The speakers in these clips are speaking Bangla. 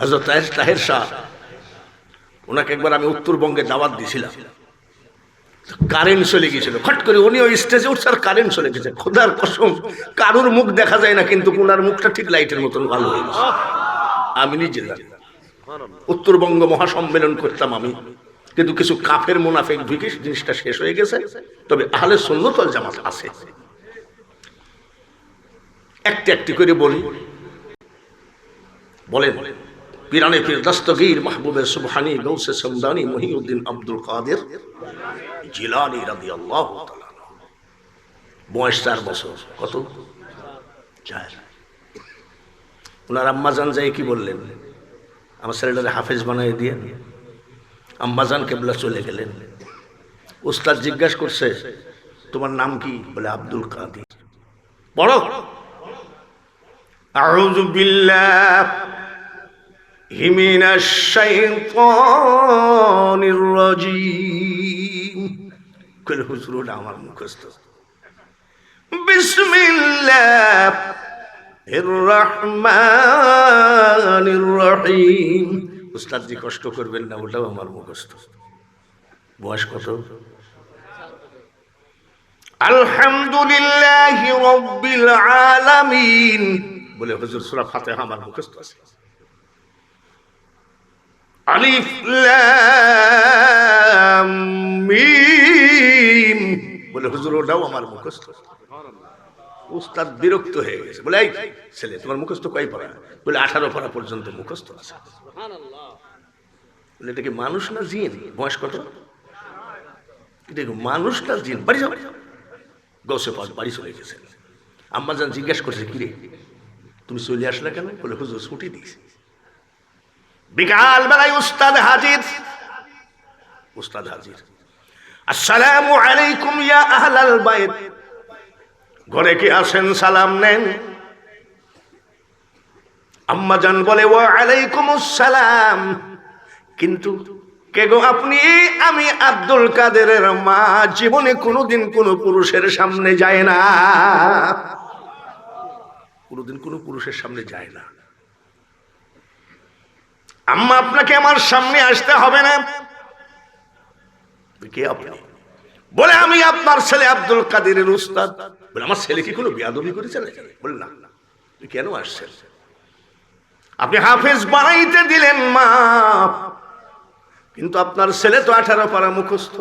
হজরত তাহের তাহের শাহ ওনাকে একবার আমি উত্তরবঙ্গে দাওয়াত দিছিলাম। কারেন্ট চলে গেছিল খট করে উনি ওই স্টেজে উঠছে আর কারেন্ট চলে গেছে। খোদার কসম, কারুর মুখ দেখা যায় না, কিন্তু ওনার মুখটা ঠিক লাইটের মতন ভালো হয়ে গেছে আমি নিজে উত্তরবঙ্গ মহাসম্মেলন করতাম আমি। কিন্তু কিছু কাফের মুনাফেক ঢুকে জিনিসটা শেষ হয়ে গেছে। তবে আহলে সুন্নতল জামাত আছে। একটি একটি করে বলি। বলেন পিরানে পীর দস্তগীর মাহবুবে সুবহানি গৌসে সমদানি মহিউদ্দিন আব্দুল কাদের জিলানি রাদি আল্লাহ বয়স চার বছর। কত? চার। ওনার আম্মাজান যাই কি বললেন? আমার ছেলেটারে হাফেজ বানিয়ে দিয়ে আম্মাজান কেবলা চলে গেলেন। উস্তাদ জিজ্ঞাসা করছে, তোমার নাম কি? বলে, আব্দুল কাদের। বড় আউযু বিল্লাহ من الشيطان الرجيم كل حضور আমার মুখস্থ بسم الله الرحمن الرحيم উস্তাদ জি কষ্ট করবেন না ওটাও আমার মুখস্থ বয়স কত আলহামদুলিল্লাহ রব্বিল আলামিন বলে হুজুর সূরা ফাতিহা আমার মুখস্থ আছে আলিফ মিম। বলে, হুজুর, ওটাও আমার মুখস্থ। উস্তাদ বিরক্ত হয়ে গেছে। বলে, এই ছেলে, তোমার মুখস্থ কয় পড়া? বলে, আঠারো পড়া পর্যন্ত মুখস্থ আছে। বলে, এটা মানুষ না জিন? বয়স কত? এটা মানুষ না জিন? বাড়ি যাও। গৌসে পাক বাড়ি চলে গেছেন আম্মা যান জিজ্ঞেস করছে, কিরে, তুমি চলে আসলে কেন? বলে, হুজুর, ছুটি দিয়েছি। বিকাল বেলায় উস্তাদ হাজির। উস্তাদ হাজির। আসসালামু আলাইকুম ইয়া আহলাল বাইত। ঘরে কি আসেন সালাম নেন। আম্মা জান বলে, ওয়া আলাইকুম কিন্তু কে গো আপনি? আমি আব্দুল কাদেরের মা। জীবনে কোনোদিন কোনো পুরুষের সামনে যায় না। কোনোদিন কোনো পুরুষের সামনে যায় না। আম্মা, আপনাকে আমার সামনে আসতে হবে না। কে আপনি? বলে, আমি আপনার ছেলে আব্দুল কাদেরের উস্তাদ। বলে, আমার ছেলে কি কোনো বিয়াদবি করেছে? নাকি? বলে, না। তুই কেন আসছেন? আপনি হাফেজ বানাইতে দিলেন মা কিন্তু আপনার ছেলে তো আঠারো পারা মুখস্থ।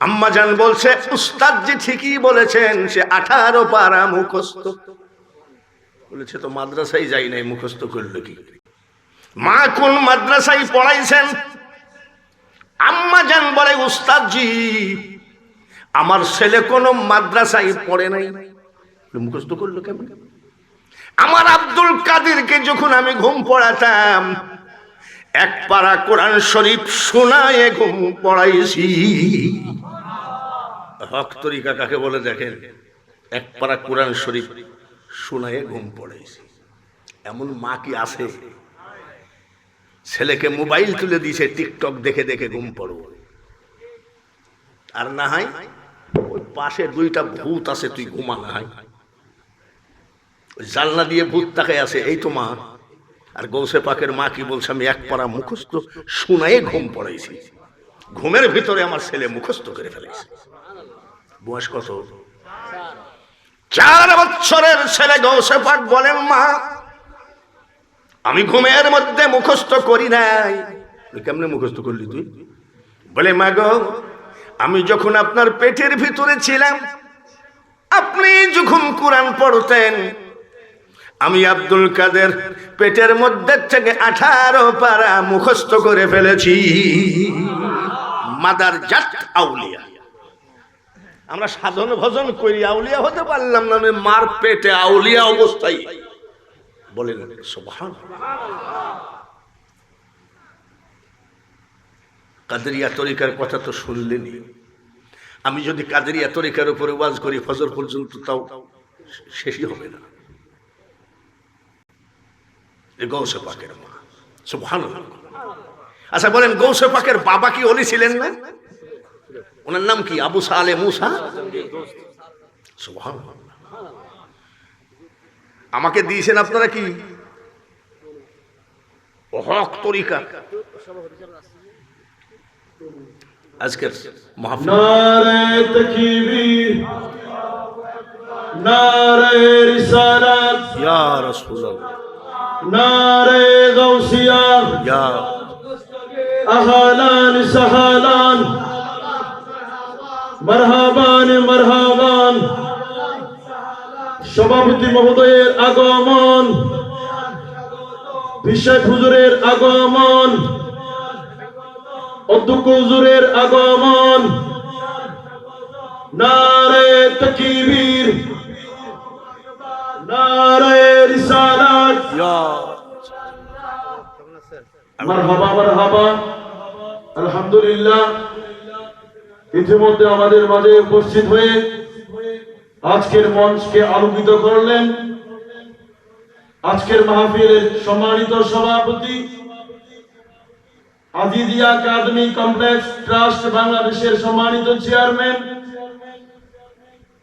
আম্মা জান বলছে, উস্তাদ যে ঠিকই বলেছেন, সে আঠারো পারা মুখস্থ। বলেছে, তো মাদ্রাসায় যাই নাই, মুখস্থ করল কি? মা কোন মাদ্রাসায় পড়াইছেন? আম্মা জান বলে উস্তাদ জি আমার ছেলে কোনো মাদ্রাসায় পড়ে নাই। মুখস্থ করল কেমন? আমার আব্দুল কাদেরকে যখন আমি ঘুম পড়াতাম, এক পারা কোরআন শরীফ শোনায় ঘুম পড়াইছি। হক তরিকা কাকে বলে দেখেন? এক পারা কোরআন শরীফ শোনায় ঘুম পড়াইছি। এমন মা কি আছে? ছেলেকে মোবাইল তুলে দিয়েছে টিকটক দেখে দেখে ঘুম পড়ব। আর না হয় ওই পাশে দুইটা ভূত আছে তুই ঘুমা না হয়। জানলা দিয়ে ভূত তাকে আছে এই তো মা। আর গৌসে পাকের মা কি বলছে আমি এক পারা মুখস্থ শুনাই ঘুম পড়াইছি। ঘুমের ভিতরে আমার ছেলে মুখস্থ করে ফেলেছে। বয়স কত? চার বছরের ছেলে গৌসে পাক বলেন মা আমি ঘুমের মধ্যে মুখস্থ করি নাই। কেমনে মুখস্থ করলি তুই? বলে মা গো আমি যখন আপনার পেটের ভিতরে ছিলাম, আপনি যখন কোরআন পড়তেন, আমি আব্দুল কাদের পেটের মধ্যে থেকে আঠারো পারা মুখস্থ করে ফেলেছি। মাদার জাত আউলিয়া। আমরা সাধন ভজন করি, আউলিয়া হতে পারলাম না আমি মার পেটে আউলিয়া অবস্থায়। বলেন সুবহান কাদেরিয়া তরিকার কথা তো শুনলেনি আমি যদি কাদেরিয়া তরিকার উপরে ওয়াজ করি, ফজর পর্যন্ত তাও শেষই হবে না। গৌসে পাকের মা সুবহান আচ্ছা বলেন, গৌসে পাকের বাবা কি অলি ছিলেন না? ওনার নাম কি? আবু সালে মুসা? সুবহান আমাকে দিয়েছেন আপনারা কি? হক তরিকা। আজকের মাহফিল। নারে তকবীর নারে রিসালাত ইয়া রাসূলুল্লাহ। নারে গাউসিয়া ইয়া আহলান সাহালান মারহাবান সভাপতি মহোদয়ের আগমন বিশেষ হুজুরের আগমন অধ্যক্ষ হুজুরের আগমন নারে তকবীর নারে রিসালাত। মারহাবা মারহাবা আলহামদুলিল্লাহ ইতিমধ্যে আমাদের মাঝে উপস্থিত হয়ে আজকের মঞ্চকে আলোকিত করলেন আজকের মাহফিলের সম্মানিত সভাপতি আজিদিয়া একাডেমি কমপ্লেক্স ট্রাস্ট বাংলাদেশের সম্মানিত চেয়ারম্যান,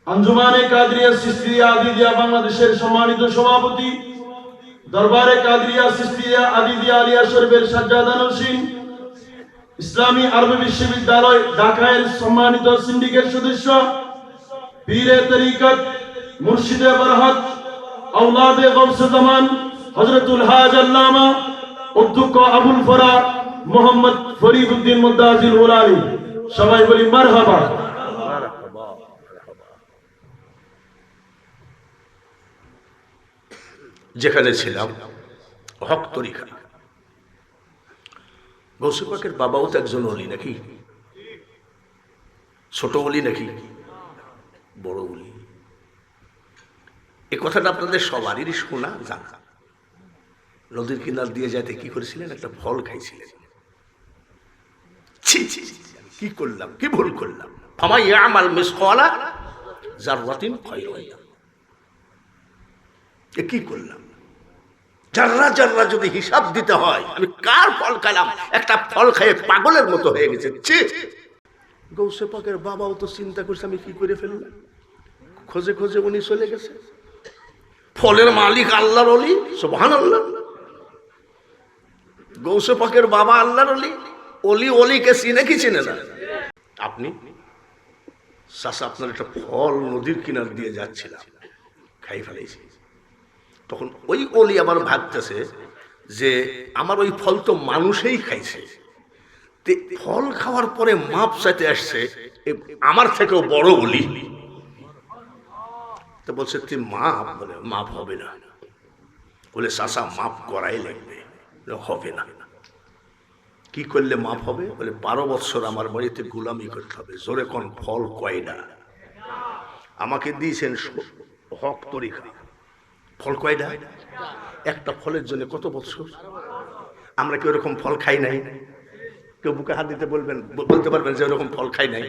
আঞ্জুমানে কাদরিয়া সিস্তিয়া আজিদিয়া বাংলাদেশের সম্মানিত সভাপতি, দরবারে কাদরিয়া সিস্তিয়া আদিদিয়া আলিয়া শরীফের সাজ্জাদা সিং, ইসলামী আরবি বিশ্ববিদ্যালয় ঢাকায়ের সম্মানিত সিন্ডিকেট সদস্য পীরে তরিকত মুর্শিদে বরহত আউলাদে গৌসে জামান হজরতুল হাজ আল্লামা, অধ্যক্ষ আবুল ফরা, মোহাম্মদ ফরিদ উদ্দিন মুদাজিল সবাই বলি মারহাবা। যেখানে ছিলাম, হক তরিকা। গৌসুপাকের বাবাও তো একজন অলি নাকি? ছোট অলি নাকি? বড় অলি এ কথাটা আপনাদের সবারই শোনা জানা নদীর কিনার দিয়ে যাইতে কি করেছিলেন? একটা ফল খাইছিলেন। ছি কি করলাম? কি ভুল করলাম? ফামাই আমাল মিসকলা জাররাতিন খয়রান। এ কি করলাম? জাররা জাররা যদি হিসাব দিতে হয়, আমি কার ফল খাইলাম? একটা ফল খেয়ে পাগলের মতো হয়ে গেছে। ছি। গৌসে পাকের বাবাও তো চিন্তা করছে, আমি কি করে ফেললাম? খোঁজে খোঁজে উনি চলে গেছে। ফলের মালিক আল্লাহর অলি সোহান আল্লাহ গৌসে পাকের বাবা আল্লাহর অলি অলি অলিকে চিনে কি চিনে না? আপনি চাষা আপনার একটা ফল নদীর কিনার দিয়ে যাচ্ছিলাম, খাই ফেলেছি। তখন ওই অলি আবার ভাবতেছে যে আমার ওই ফল তো মানুষেই খাইছে। ফল খাওয়ার পরে মাপ চাইতে আসছে আমার থেকেও বড় অলি। তো বলছে, তুই মাপ বলে, মাপ হবে না। বলে চাষা মাপ করাই লাগবে। হবে না। কি করলে মাপ হবে? বলে, বারো বছর আমার বাড়িতে গুলামি করতে হবে, জোরে কোন ফল কয়টা আমাকে দিয়েছেন হক তরিকা। ফল কয়টা একটা ফলের জন্য কত বছর আমরা কি ওরকম ফল খাই নাই? কেউ বুকে হাত দিতে বলবেন, বলতে পারবেন যে ওরকম ফল খাই নাই?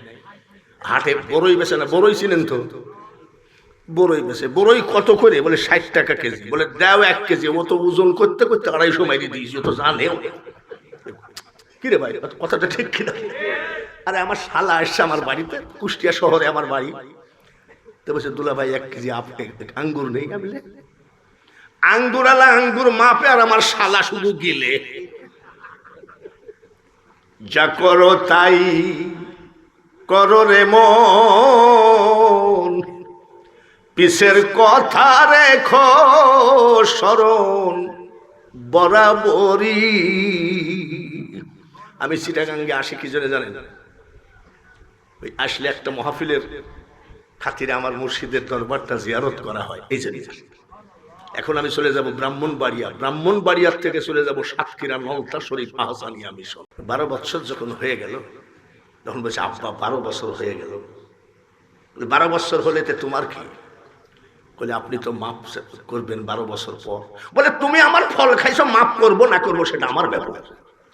হাটে বড়ই বেছে না, বড়ই চিনেন তো। বড়ই বেছে বড়ই কত করে? বলে ষাট টাকা কেজি। বলে দাও এক কেজি ও তো ওজন করতে করতে আড়াইশো মাইরি দিয়েছি ও তো জানেও কিরে ভাই কথাটা ঠিক কিনা? আরে আমার শালা আসছে আমার বাড়িতে কুষ্টিয়া শহরে আমার বাড়ি। তো বলছে দুলা ভাই এক কেজি আপনি আঙ্গুর নেই আমি আঙ্গুর আলা আঙ্গুর মাপে আর আমার শালা শুধু গেলে। যা করো তাই করো রে মন। পিসের কথা রেখো স্মরণ বরাবরই। আমি চিটাগাঙ্গে আসি কি জন্য জানেন? ওই আসলে একটা মহাফিলের খাতিরে আমার মুর্শিদের দরবারটা জিয়ারত করা হয়, এই জন্য। এখন আমি চলে যাব ব্রাহ্মণবাড়িয়া। ব্রাহ্মণবাড়িয়ার থেকে চলে যাব সাতক্ষীরা নলতা শরীফ আহসানিয়া মিশন। বারো বছর যখন হয়ে গেল, তখন বলছে, আব্বা, বারো বছর হয়ে গেল। বারো বছর হলে তো তোমার কি? বলে আপনি তো মাপ করবেন বারো বছর পর। বলে, তুমি আমার ফল খাইছো মাপ করব, না করব, সেটা আমার ব্যাপার।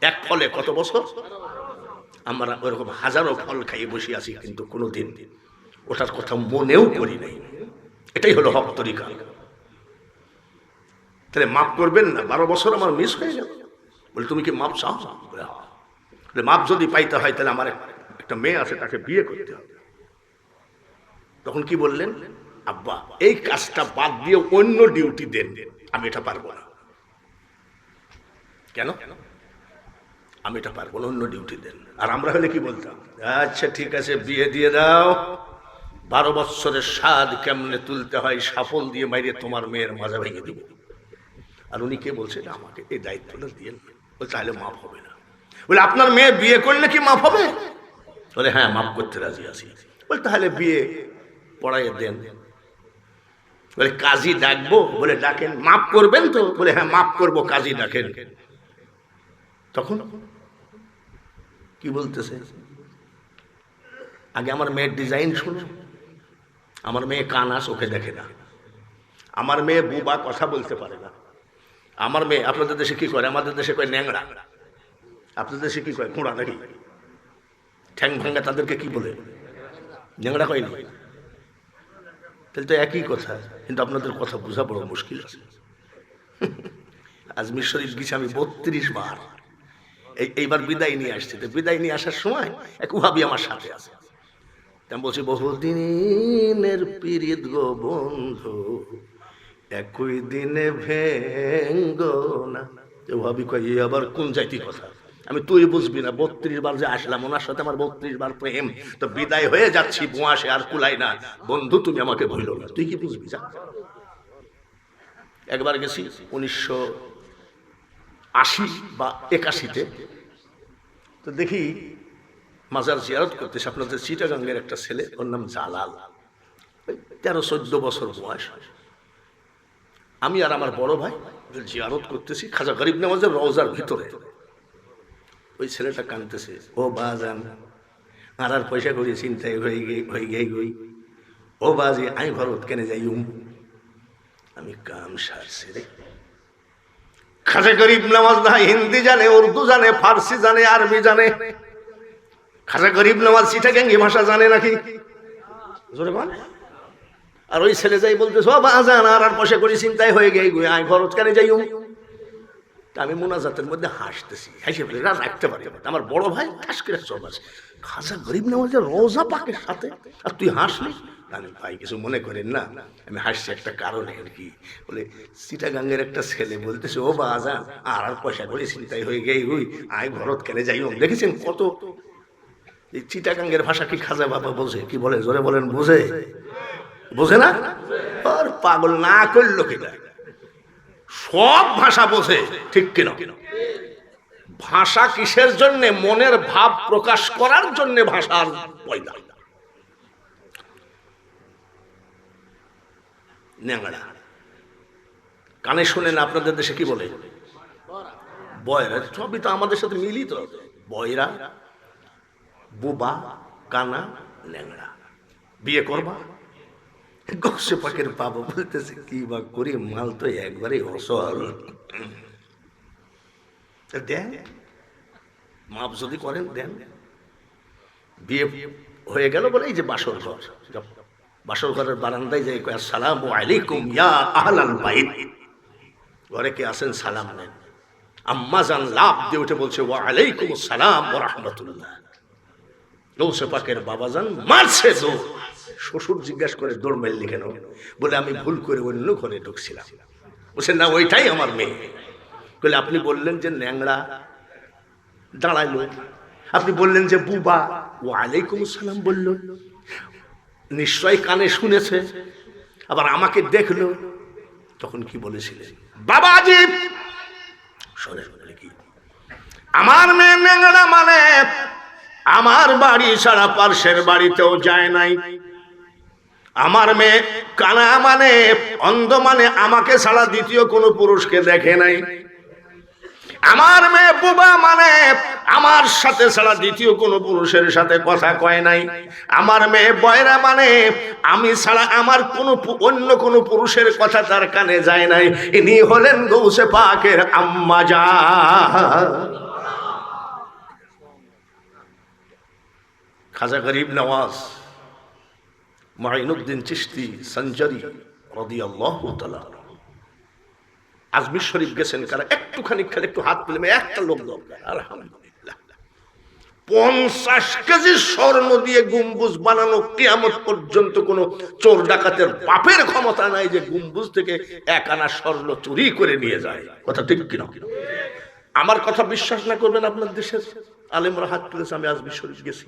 এক ফলে কত বছর? আমরা ওরকম হাজারো ফল খাইয়ে বসে আছি, কিন্তু কোনো দিন ওটার কথা মনেও করি নাই। এটাই হলো হক তরিকা। তাহলে মাপ করবেন না, বারো বছর আমার মিস হয়ে যাবে বলে, তুমি কি মাপ চাও? বলে হ্যাঁ। মাপ যদি পাইতে হয়, তাহলে আমার একটা মেয়ে আছে, তাকে বিয়ে করতে হবে। তখন কি বললেন? আব্বা, এই কাজটা বাদ দিয়ে অন্য ডিউটি দেন। আমি এটা পারব না। কেন? আমি এটা পারব না, অন্য ডিউটি দেন। আর আমরা হলে কি বলতাম? আচ্ছা ঠিক আছে, বিয়ে দিয়ে দাও। বারো বৎসরের স্বাদ কেমনে তুলতে হয় সাফল দিয়ে মাইরে তোমার মেয়ের মাজা ভেঙে দিব। আর উনি কে বলছে? আমাকে এই দায়িত্বটা দিয়ে তাহলে মাফ হবে না। বলে, আপনার মেয়ে বিয়ে করলে কি মাফ হবে? বলে হ্যাঁ মাফ করতে রাজি আছি। বলে, তাহলে বিয়ে পড়াইয়ে দেন। বলে, কাজী ডাকবো? বলে, ডাকেন। মাফ করবেন তো? বলে হ্যাঁ মাফ করব, কাজী ডাকেন। তখন কি বলতেছে? আগে আমার মেয়ের ডিজাইন শুনো। আমার মেয়ে কানা চোখে দেখে না। আমার মেয়ে বুবা কথা বলতে পারে না। আমার মেয়ে, আপনাদের দেশে কি করে? আমাদের দেশে কয় ন্যাংরা আপনাদের দেশে কি কয়? কুঁড়া নাকি? ঠ্যাং ভাঙ্গা তাদেরকে কি বলে? ন্যাংরা কয় না? তাহলে তো একই কথা, কিন্তু আপনাদের কথা বোঝা বড় মুশকিল আছে। আজমির শরীফ গেছি, আমি বত্রিশ বার। এই, এইবার বিদায় নিয়ে আসছি। তো বিদায় নিয়ে আসার সময় এক উহাবি আমার সাথে আছে। আমি বলছি, বহুদিনের পীড়িত গো বন্ধু, একই দিনে ভেঙ্গ না। ভাবি কয় আবার কোন জাতি কথা? আমি তুই বুঝবি না, বত্রিশ বার যে আসলাম, ওনার সাথে আমার বত্রিশ বার প্রেম। তো বিদায় হয়ে যাচ্ছি বোঁয়াশে আর কুলাই না। বন্ধু, তুমি আমাকে ভইল না। তুই কি বুঝবি? যা। একবার গেছি উনিশশো আশি বা একাশিতে। তো দেখি মাজার জিয়ারত করতেছে আপনাদের চিটাগাঙ্গের একটা ছেলে, ওর নাম জালাল। তেরো, চোদ্দ বছর বয়স। আমি আর আমার বড় ভাই জিয়ারত করতেছি, খাজা গরিব নামাজের রওজার ভিতরে। ওই ছেলেটা কানতেছে ও বাজান আর আর পয়সা করি চিন্তায় হয়ে গে হয়ে গে গই। ও বাজি, আমি ভারত কেনে যাই উম আমি কাম সারছি রে। খাজা গরিব নামাজ না, হিন্দি জানে, উর্দু জানে, ফার্সি জানে, আরবি জানে। খাজা গরিব নামাজ চিটাগাঙ্গি ভাষা জানে নাকি? জোরে বল আর ওই ছেলে যাই বলতে সব আজান আর আর পয়সা করি চিন্তায় হয়ে গে গুই, আমি খরচ কেন যাই তা আমি মোনাজাতের মধ্যে হাসতেছি, হাসি ফেলে রাত রাখতে পারি না। আমার বড় ভাই ঠাস করে চল আছে। খাজা গরিব নামাজের রোজা পাকের সাথে। আর তুই হাসলি? আমি, ভাই, কিছু মনে করেন না। আমি হাসছি একটা কারণে আর কি? বলে, চিটাগাঙ্গের একটা ছেলে বলতেছে, ও বাজান আর আর পয়সা করে চিন্তাই হয়ে গেই হুই। আয় ভরত কেনে যাই দেখেছেন কত? এই চিটাগাঙ্গের ভাষা কি খাজা বাবা বোঝে? কি বলে? জোরে বলেন, বোঝে? বোঝে না? আর পাগল না করল কিনা? সব ভাষা বোঝে, ঠিক কিনা? ভাষা কিসের জন্য? মনের ভাব প্রকাশ করার জন্য ভাষার পয়দা। ন্যাংড়া। কানে শুনেন, আপনাদের দেশে কি বলে? বয়রা, সবই তো আমাদের সাথে মিলিত। বয়রা, বুবা, কানা, ন্যাংড়া। বিয়ে করবা? গোসে পাকের বাবা বলতেছে, কি বা করি, মাল তো একবারে অসল। দেন, মাপ যদি করেন, দেন। বিয়ে হয়ে গেল বলে এই যে বাসর ঘর। বাসর ঘরের বারান্দায় যাই সালাম আলাইকুম ইয়া আহলাল বাইত। ঘরে কে আসেন সালাম নেন। আম্মা জান লাভ দিয়ে উঠে বলছে, ওয়া আলাইকুম সালাম ওয়া রাহমাতুল্লাহ। গৌসে পাকের বাবা যান মারছে দৌড় শ্বশুর জিজ্ঞাসা করে দৌড় মারলি কেন? বলে, আমি ভুল করে অন্য ঘরে ঢুকছিলাম। বলছে, না, ওইটাই আমার মেয়ে। বলে, আপনি বললেন যে ন্যাংড়া দাঁড়াইলো আপনি বললেন যে বুবা। ও আলাইকুম সালাম বলল। নিশ্চয় কানে শুনেছে, আবার আমাকে দেখল। তখন কি বলেছিলেন? বাবা আজিব! শোনে শুনে কি? আমার মেয়ে ন্যাংড়া মানে আমার বাড়ি ছাড়া পার্শ্বের বাড়িতেও যায় নাই। আমার মেয়ে কানা মানে অন্ধ মানে আমাকে ছাড়া দ্বিতীয় কোনো পুরুষকে দেখে নাই। আমার মেয়ে বুবা মানে আমার সাথে ছাড়া দ্বিতীয় কোনো পুরুষের সাথে কথা কয় নাই। আমার মেয়ে বয়রা মানে আমি ছাড়া আমার কোনো অন্য কোনো পুরুষের কথা তার কানে যায় নাই। ইনি হলেন গৌসে পাকের আম্মা যা খাজা গরিব নওয়াজ মাইনুদ্দিন চিস্তি সঞ্জরি আজমির শরীফ গেছেন কারা? একটুখানি খেলে একটু হাত তুলে একটা লোক দরকার। পঞ্চাশ কেজি স্বর্ণ দিয়ে গুম্বুজ বানানো কেয়ামত পর্যন্ত কোনো চোর ডাকাতের বাপের ক্ষমতা নাই যে গুম্বুজ থেকে এক আনা স্বর্ণ চুরি করে নিয়ে যায়। কথা ঠিক কিনা? আমার কথা বিশ্বাস না করবেন আপনার দেশের আলেমরা হাত তুলেছে, আমি আজমির শরীফ গেছি।